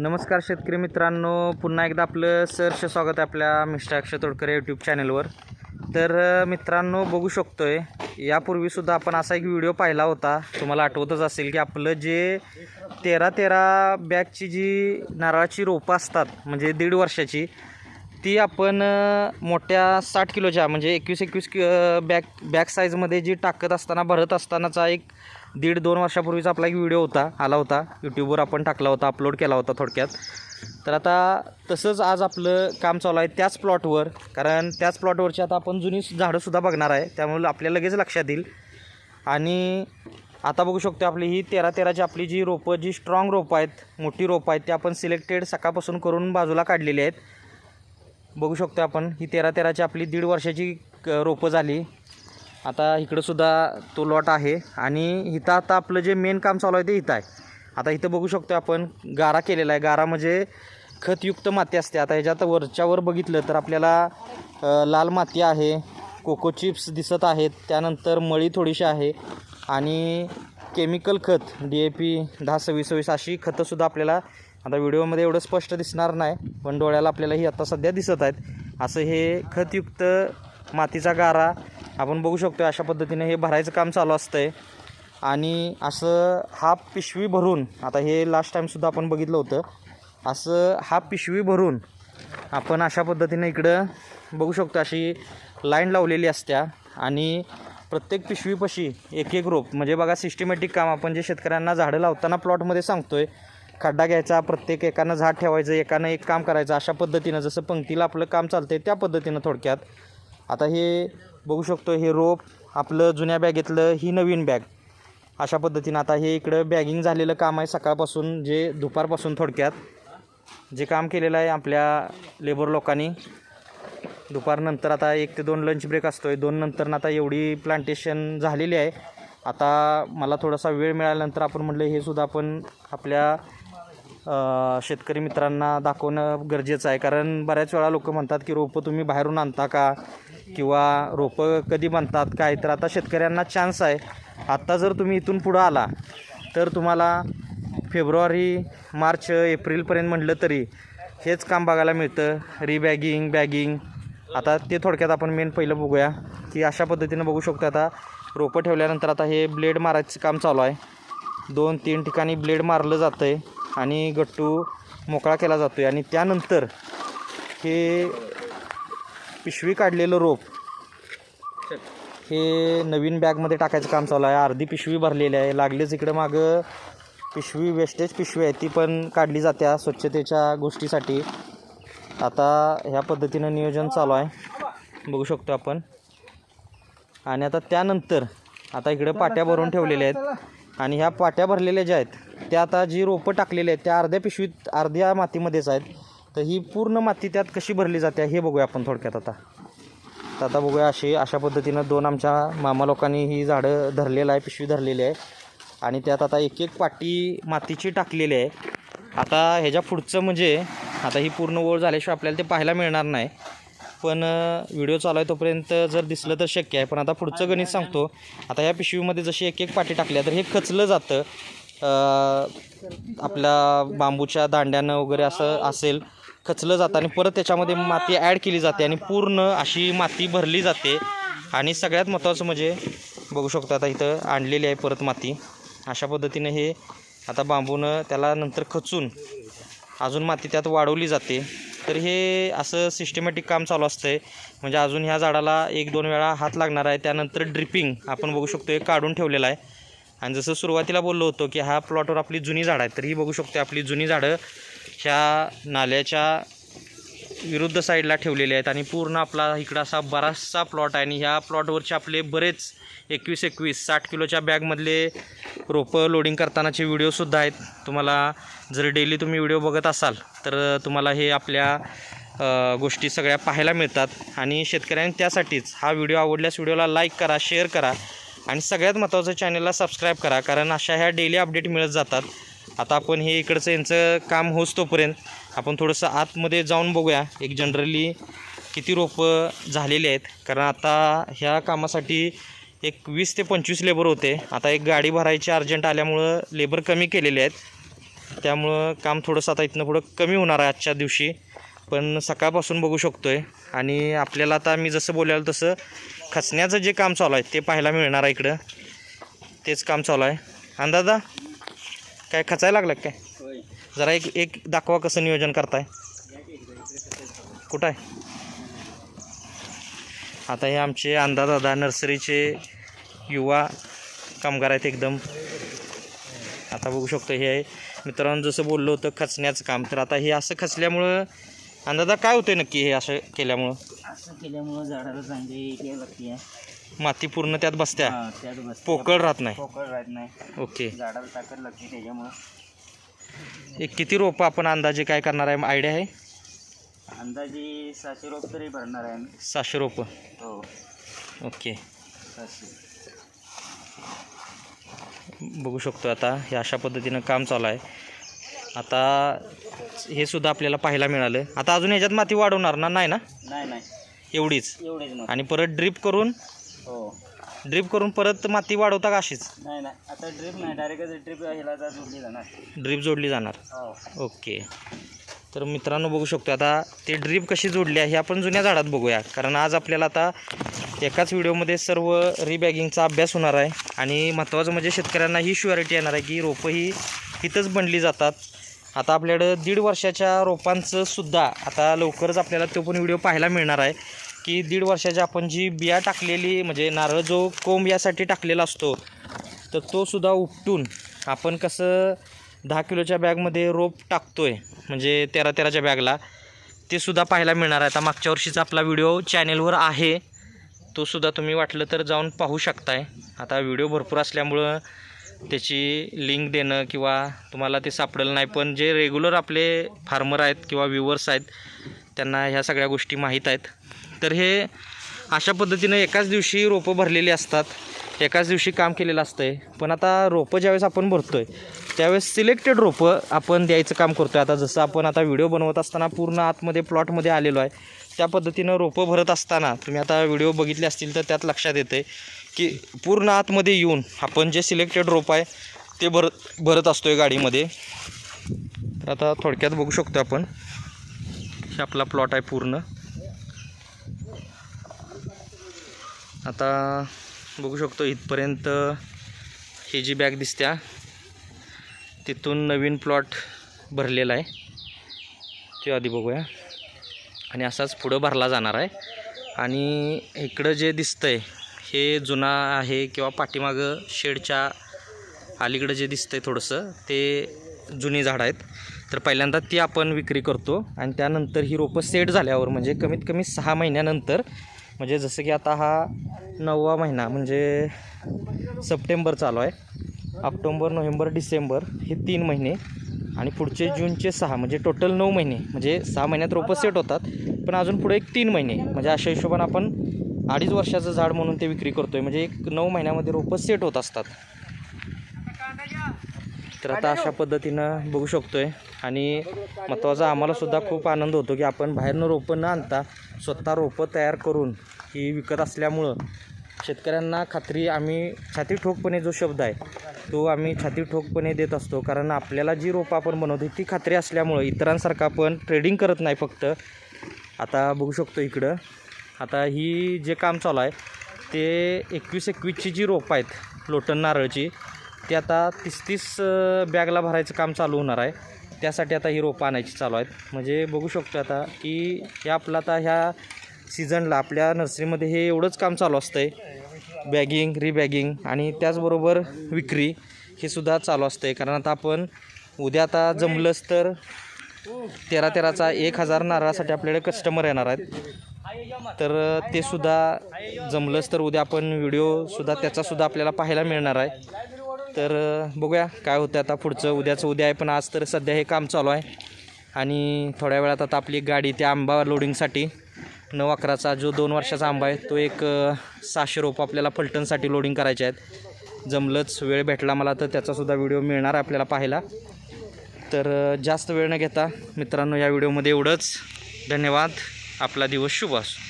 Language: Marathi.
नमस्कार शेतकरी मित्रांनो. पुन्हा एकदा आपलं सहर्ष स्वागत आहे आपल्या मिस्टर अक्षय तोडकर यूट्यूब चॅनलवर तर मित्रांनो बघू शकतो आहे यापूर्वीसुद्धा आपण असा एक व्हिडिओ पाहिला होता. तुम्हाला आठवतच असेल की आपलं जे तेरा तेरा बॅगची जी नारळाची रोपं असतात म्हणजे दीड वर्षाची ती आपण मोठ्या साठ किलोच्या म्हणजे एकवीस एकवीस कि बॅग बॅग साईजमध्ये जी टाकत असताना भरत असतानाचा एक दीड दोन वर्षापूर्वीचा आपला एक व्हिडिओ होता आला होता. यूट्यूबवर आपण टाकला होता अपलोड केला होता थोडक्यात. तर आता तसंच आज आपलं काम चालू आहे त्याच प्लॉटवर कारण त्याच प्लॉटवरची आता आपण जुनी झाडंसुद्धा बघणार आहे. त्यामुळे आपल्याला लगेच लक्षात येईल. आणि आता बघू शकतो आपली ही तेरा तेराची आपली जी रोपं जी स्ट्रॉंग रोपं आहेत मोठी रोपं आहेत ती आपण सिलेक्टेड सकाळपासून करून बाजूला काढलेली आहेत. बघू शकतो आपण ही तेरा तेराची आपली दीड वर्षाची क- रोपं झाली. आता इकडंसुद्धा तो लॉट आहे. आणि इथं आता आपलं जे मेन काम चालू आहे ते इथं आहे. आता इथं बघू शकतो आपण गारा केलेला आहे. गारा म्हणजे खतयुक्त माती असते. आता ह्याच्यात वरच्यावर बघितलं तर आपल्याला लाल माती आहे. कोको चिप्स दिसत आहेत. त्यानंतर मळी थोडीशी आहे. आणि केमिकल खत डी ए पी दहा सव्वीस सव्वीस अशी खतंसुद्धा आपल्याला आता व्हिडिओमध्ये एवढं स्पष्ट दिसणार नाही पण डोळ्याला आपल्याला ही आता सध्या दिसत आहेत. असं हे खतयुक्त मातीचा गारा आपण बघू शकतो अशा पद्धतीने हे भरायचं काम चालू असतंय. आणि असं हा पिशवी भरून आता हे लास्ट टाईमसुद्धा आपण बघितलं होतं. असं हा पिशवी भरून आपण अशा पद्धतीने इकडं बघू शकतो अशी लाईन लावलेली असत्या. आणि प्रत्येक पिशवीपाशी एक एक रोप म्हणजे बघा सिस्टमॅटिक काम आपण जे शेतकऱ्यांना झाडं लावताना प्लॉटमध्ये सांगतोय खड्डा घ्यायचा प्रत्येक एकानं झाड ठेवायचं एकानं एक काम करायचं अशा पद्धतीनं जसं पंक्तीला आपलं काम चालतंय त्या पद्धतीनं थोडक्यात. आता हे बघू शकतो हे रोप आपलं जुन्या बॅगेतलं ही नवीन बॅग. अशा पद्धतीनं आता हे इकडं बॅगिंग झालेलं काम आहे सकाळपासून जे दुपारपासून थोडक्यात. जे काम केलेलं आहे आपल्या लेबर लोकांनी. दुपारनंतर आता एक ते दोन लंच ब्रेक असतो आहे दोन नंतर आता एवढी प्लांटेशन झालेली आहे. आता मला थोडासा वेळ मिळाल्यानंतर आपण म्हटलं हे सुद्धा आपण आपल्या शेतकरी मित्रांना दाखवणं गरजेचं आहे. कारण बऱ्याच वेळा लोक म्हणतात की रोपं तुम्ही बाहेरून आणता का? किंवा रोपं कधी बनतात काय? तर आता शेतकऱ्यांना चान्स आहे. आत्ता जर तुम्ही इथून पुढं आला तर तुम्हाला फेब्रुवारी मार्च एप्रिलपर्यंत म्हटलं तरी हेच काम बघायला मिळतं. Rebagging bagging. आता ते थोडक्यात आपण मेन पहिलं बघूया की अशा पद्धतीनं बघू शकतो आता रोपं ठेवल्यानंतर आता हे ब्लेड मारायचं काम चालू आहे. दोन तीन ठिकाणी ब्लेड मारलं जातं आहे आणि गट्टू मोकळा केला जातो आहे आणि त्यानंतर हे पिशवी काढलेलं रोप. हे नवीन बॅगमध्ये टाकायचं काम चालू आहे. अर्धी पिशवी भरलेली आहे. लागलीच इकडं मागं पिशवी वेस्टेज पिशवी आहे. ती पण काढली जात्या स्वच्छतेच्या गोष्टीसाठी. आता ह्या पद्धतीनं नियोजन चालू आहे. बघू शकतो आपण. आणि आता त्यानंतर आता इकडे पाट्या भरून ठेवलेल्या आहेत. आणि ह्या पाट्या भरलेल्या ज्या आहेत त्या आता जी रोपं टाकलेली आहेत त्या अर्ध्या पिशवीत अर्ध्या मातीमध्येच आहेत. तर ही पूर्ण माती त्यात कशी भरली जाते हे बघूया आपण थोडक्यात आता. तर आता बघूया अशी अशा पद्धतीनं दोन आमच्या मामा लोकांनी ही झाडं धरलेलं आहे पिशवी धरलेली आहे. आणि त्यात आता एक एक पाटी मातीची टाकलेली आहे. आता ह्याच्या पुढचं म्हणजे आता ही पूर्ण ओळ झाल्याशिवाय आपल्याला ते पाहायला मिळणार नाही. पण व्हिडिओ चालू आहे तोपर्यंत जर दिसलं तर शक्य आहे. पण आता पुढचं गणित सांगतो. आता ह्या पिशवीमध्ये जशी एक एक पाटी टाकल्या तर हे खचलं जातं. आपल्या बांबूच्या दांड्यानं वगैरे असं असेल खचलं जातं आणि परत त्याच्यामध्ये माती ॲड केली जाते आणि पूर्ण अशी माती भरली जाते. आणि सगळ्यात महत्त्वाचं म्हणजे बघू शकतो आता इथं आणलेली आहे परत माती. अशा पद्धतीने हे आता बांबूनं त्याला नंतर खचून अजून माती त्यात वाढवली जाते. तर हे असं सिस्टमॅटिक काम चालू असतंय. म्हणजे अजून ह्या झाडाला एक दोन वेळा हात लागणार आहे. त्यानंतर ड्रिपिंग आपण बघू शकतो हे काढून ठेवलेलं आहे. आणि जसं सुरुवातीला बोललो होतो की हा प्लॉटवर आपली जुनी झाडं आहेत. तर ही बघू शकतो आपली जुनी झाडं ह्या नाल्याच्या विरुद्ध साईडला ठेवलेले आहेत आणि पूर्ण आपला इकडं असा बराचसा प्लॉट आहे. आणि ह्या प्लॉटवरचे आपले बरेच एकवीस एकवीस साठ किलोच्या बॅगमधले रोपं लोडिंग करतानाचे व्हिडिओसुद्धा आहेत. तुम्हाला जर डेली तुम्ही व्हिडिओ बघत असाल तर तुम्हाला हे आपल्या गोष्टी सगळ्या पाहायला मिळतात. आणि शेतकऱ्यांनी त्यासाठीच हा व्हिडिओ आवडल्यास व्हिडिओला लाईक करा शेअर करा. आणि सगळ्यात महत्त्वाचं चॅनलला सबस्क्राईब करा कारण अशा ह्या डेली अपडेट मिळत जातात. आता आपण हे इकडचं यांचं काम होच तोपर्यंत आपण थोडंसं आतमध्ये जाऊन बघूया. एक जनरली किती रोपं झालेली आहेत. कारण आता ह्या कामासाठी एक वीस ते पंचवीस लेबर होते. आता एक गाडी भरायची अर्जंट आल्यामुळं लेबर कमी केलेले आहेत. त्यामुळं काम थोडंसं आता इथनं पुढं कमी होणार आहे आजच्या दिवशी. पण सकाळपासून बघू शकतो आहे आणि आपल्याला आता मी जसं बोलायला तसं खचण्याचं जे काम चालू आहे ते पाहायला मिळणार आहे इकडं. तेच काम चालू आहे. आणि दादा? काय खचायला लागलं काय? जरा एक एक दाखवा कसं नियोजन करताय. कुठं आहे? आता हे आमचे अंदादादा नर्सरीचे युवा कामगार आहेत एकदम. आता बघू शकतो हे आहे. मित्रांनो जसं बोललो होतं खचण्याचं काम. तर आता हे असं खचल्यामुळं अंदाजा काय होतंय नक्की हे असं केल्यामुळं? असं केल्यामुळं झाडाला चांगली हे लागते. माती पूर्ण त्यात बसत्या? हा, त्यात बस पोकळ राहत नाही. पोकळ राहत नाही. ओके. झाडाला ताकद लागते त्याच्यामुळं. एक किती रोपं आपण अंदाजे काय करणार आहे? आयडिया आहे? अंदाजे सहाशे रोप तरी भरणार आहे आम्ही. सहाशे रोपं. हो. ओके. सहाशे. बघू शकतो आता हे अशा पद्धतीनं काम चालू आहे. आता हे सुद्धा आपल्याला पाहायला मिळालं. आता अजून ह्याच्यात माती वाढवणार ना? नाही ना? नाही नाही. एवढीच. एवढेच मग. आणि परत ड्रीप करून हो. ड्रीप करून परत माती वाढवता का अशीच? नाही नाही. आता ड्रिप नाही. डायरेक्टच ड्रिप ह्याला जा जोडली जाणार. ड्रीप जोडली जाणार. हो. ओके. तर मित्रांनो बघू शकतो आता ते ड्रीप कशी जोडली आहे हे आपण जुन्या झाडात बघूया. कारण आज आपल्याला आता एकाच व्हिडिओमध्ये सर्व रिबॅगिंगचा अभ्यास होणार आहे. आणि महत्त्वाचं म्हणजे शेतकऱ्यांना ही शुअरिटी येणार आहे की रोपं ही इथंच बनली जातात. आता आपल्याकडं दीड वर्षाच्या रोपांचं सुद्धा आता लवकरच आपल्याला तो पण व्हिडिओ पाहायला मिळणार आहे की दीड वर्षाच्या आपण जी बिया टाकलेली म्हणजे नारळ जो कोंब यासाठी टाकलेला असतो तर तो सुद्धा उपटून आपण कसं दहा किलोच्या बॅगमध्ये रोप टाकतो आहे म्हणजे तेरा तेराच्या बॅगला ते सुद्धा पाहायला मिळणार आहे. आता मागच्या वर्षीचा आपला व्हिडिओ चॅनेलवर आहे तो सुद्धा तुम्ही वाटलं तर जाऊन पाहू शकताय. आता व्हिडिओ भरपूर असल्यामुळं त्याची लिंक देणं किंवा तुम्हाला ते सापडेल नाही. पण जे रेग्युलर आपले फार्मर आहेत किंवा व्ह्युअर्स आहेत त्यांना ह्या सगळ्या गोष्टी माहीत आहेत. तर हे अशा पद्धतीनं एकाच दिवशी रोपं भरलेली असतात. एकाच दिवशी काम केलेलं असतं आहे पण आता रोपं ज्यावेळेस आपण भरतो आहे त्यावेळेस सिलेक्टेड रोपं आपण द्यायचं काम करतो आहे आता जसं आपण आता व्हिडिओ बनवत असताना पूर्ण आतमध्ये प्लॉटमध्ये आलेलो आहे. त्या पद्धतीनं रोपं भरत असताना तुम्ही आता व्हिडिओ बघितले असतील तर त्यात लक्षात येते की पूर्ण आतमध्ये येऊन आपण जे सिलेक्टेड रोप आहे ते भरत भरत असतो आहे गाडीमध्ये. तर आता थोडक्यात बघू शकतो आपण. हे आपला प्लॉट आहे पूर्ण. आता बघू शकतो इथपर्यंत ही जी बॅग दिसत्या तिथून नवीन प्लॉट भरलेला आहे. ते आधी बघूया. आणि असाच पुढं भरला जाणार आहे. आणि इकडं जे दिसतं आहे हे जुना आहे किंवा पाठीमागं शेडच्या अलीकडं जे दिसतं आहे थोडंसं ते जुनी झाडं आहेत. तर पहिल्यांदा ती आपण विक्री करतो आणि त्यानंतर ही रोपं सेट झाल्यावर म्हणजे कमीत कमी सहा महिन्यानंतर म्हणजे जसं की आता हा नववा महिना म्हणजे सप्टेंबर चालू आहे. ऑक्टोंबर नोव्हेंबर डिसेंबर हे तीन महिने आणि पुढचे जूनचे सहा म्हणजे टोटल नऊ महिने म्हणजे सहा महिन्यात रोपं सेट होतात. पण अजून पुढे एक तीन महिने म्हणजे अशा हिशोबानं आपण अडीच वर्षाचं झाड म्हणून ते विक्री करतो आहे म्हणजे एक नऊ महिन्यामध्ये रोपं सेट होत असतात. तर आता अशा पद्धतीनं बघू शकतोय. आणि महत्त्वाचा आम्हाला सुद्धा खूप आनंद होतो की आपण बाहेरनं रोपं न आणता स्वतः रोपं तयार करून ही विकत असल्यामुळं शेतकऱ्यांना खात्री आम्ही छाती ठोकपणे जो शब्द आहे तो आम्ही छाती ठोकपणे देत असतो. कारण आपल्याला जी रोपं आपण बनवतो ती खात्री असल्यामुळं इतरांसारखं आपण ट्रेडिंग करत नाही फक्त. आता बघू शकतो इकडं. आता ही जे काम चालू आहे ते एकवीस एकवीसची जी रोपं आहेत लोटन नारळची ती आता तीस तीस बॅगला भरायचं काम चालू होणार आहे. त्यासाठी आता ही रोपं आणायची चालू आहेत. म्हणजे बघू शकतो आता की हे आपलं आता ह्या सीझनला आपल्या नर्सरीमध्ये हे एवढंच काम चालू असतं आहे बॅगिंग रिबॅगिंग आणि त्याचबरोबर विक्री हे सुद्धा चालू असतं आहे कारण आता आपण उद्या आता जमलंच तर तेरा तेराचा एक हजार नारळासाठी आपल्याकडे कस्टमर येणार आहेत. तर ते सुद्धा जमलंच तर उद्या आपण व्हिडिओसुद्धा त्याचासुद्धा आपल्याला पाहायला मिळणार आहे. तर बघूया काय होतं आता पुढचं. उद्याचं उद्या आहे पण आज तर सध्या हे काम चालू आहे. आणि थोड्या वेळात आता आपली गाडी त्या आंबा लोडिंगसाठी नऊ अकराचा जो दोन वर्षाचा आंबा आहे तो एक सहाशे रोपं आपल्याला फलटणसाठी लोडिंग करायचे आहेत. जमलंच वेळ भेटला मला तर त्याचासुद्धा व्हिडिओ मिळणार आहे आपल्याला पाहायला. तर जास्त वेळ न घेता मित्रांनो या व्हिडिओमध्ये एवढंच. धन्यवाद. आपला दिवस शुभ असो.